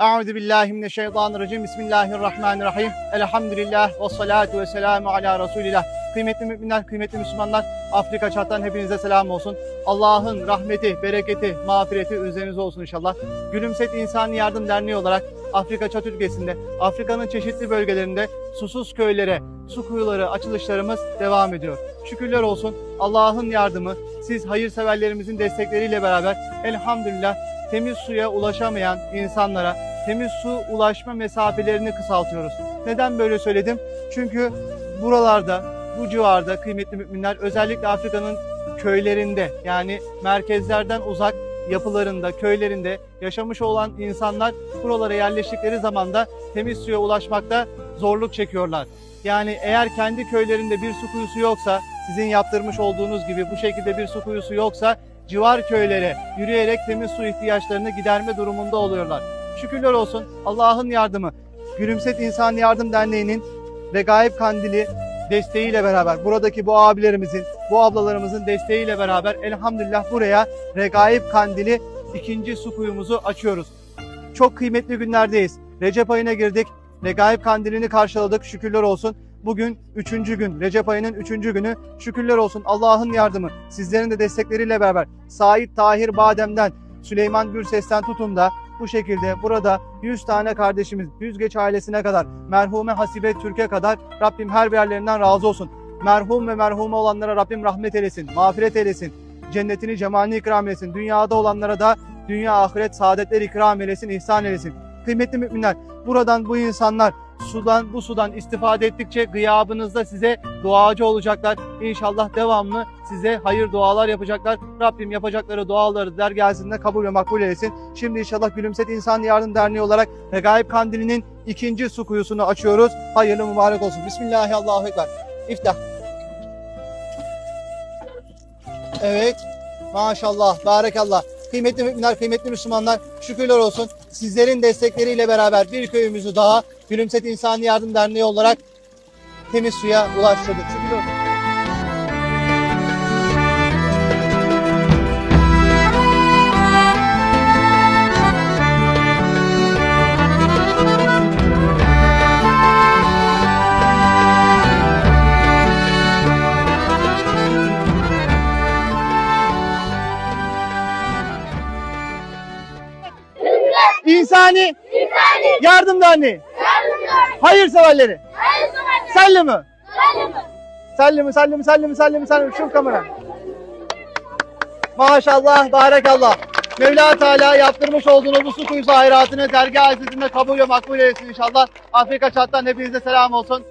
Euzu billahi mineşşeytanirracim. Bismillahirrahmanirrahim. Elhamdülillah ve salatu ve selamu ala Resulillah. Kıymetli müminler, kıymetli Müslümanlar, Afrika çattan hepinize selam olsun. Allah'ın rahmeti, bereketi, mağfireti üzerinize olsun inşallah. Gülümset İnsani Yardım Derneği olarak Afrika çat ülkesinde, Afrika'nın çeşitli bölgelerinde susuz köylere, su kuyuları açılışlarımız devam ediyor. Şükürler olsun Allah'ın yardımı, siz hayırseverlerimizin destekleriyle beraber elhamdülillah temiz suya ulaşamayan insanlara temiz su ulaşma mesafelerini kısaltıyoruz. Neden böyle söyledim? Çünkü buralarda, bu civarda kıymetli müminler özellikle Afrika'nın köylerinde yani merkezlerden uzak yapılarında, köylerinde yaşamış olan insanlar buralara yerleştikleri zaman da temiz suya ulaşmakta zorluk çekiyorlar. Yani eğer kendi köylerinde bir su kuyusu yoksa, sizin yaptırmış olduğunuz gibi bu şekilde bir su kuyusu yoksa civar köylere yürüyerek temiz su ihtiyaçlarını giderme durumunda oluyorlar. Şükürler olsun Allah'ın yardımı. Gülümset İnsan Yardım Derneği'nin Regaib Kandili desteğiyle beraber buradaki bu abilerimizin, bu ablalarımızın desteğiyle beraber elhamdülillah buraya Regaib Kandili ikinci su kuyumuzu açıyoruz. Çok kıymetli günlerdeyiz. Recep ayına girdik. Regaib Kandilini karşıladık. Şükürler olsun. Bugün üçüncü gün, Recep ayının üçüncü günü. Şükürler olsun Allah'ın yardımı. Sizlerin de destekleriyle beraber Sait Tahir Badem'den, Süleyman Gürses'ten tutun da bu şekilde burada 100 tane kardeşimiz, Yüzgeç ailesine kadar, merhume Hasibe Türk'e kadar Rabbim her yerlerinden razı olsun. Merhum ve merhume olanlara Rabbim rahmet eylesin, mağfiret eylesin, cennetini, cemalini ikram eylesin. Dünyada olanlara da dünya ahiret saadetler ikram eylesin, ihsan eylesin. Kıymetli müminler, buradan bu insanlar sudan bu sudan istifade ettikçe gıyabınızda size duacı olacaklar. İnşallah devamlı size hayır dualar yapacaklar. Rabbim yapacakları duaları dergahında kabul ve makbul eylesin. Şimdi inşallah Gülümset İnsan Yardım Derneği olarak Regaib Kandili'nin ikinci su kuyusunu açıyoruz. Hayırlı mübarek olsun. Bismillahirrahmanirrahim. İftah. Evet. Maşallah. Barekallah. Kıymetli müminler, kıymetli Müslümanlar şükürler olsun. Sizlerin destekleriyle beraber bir köyümüzü daha Gülümset İnsani Yardım Derneği olarak temiz suya ulaştırdık. Şükürler olsun. İnsani Yardım Derneği. Hayırseverleri. Selli mi? Selli mi, selli mi, selli mi, selli mi, selli mi? Şu kamera. Maşallah, barekallah. Mevla Teala yaptırmış olduğunuz bu su kuyusu hayratını dergah izzetinde kabul ve makbul eylesin inşallah. Afrika çattan hepinize selam olsun.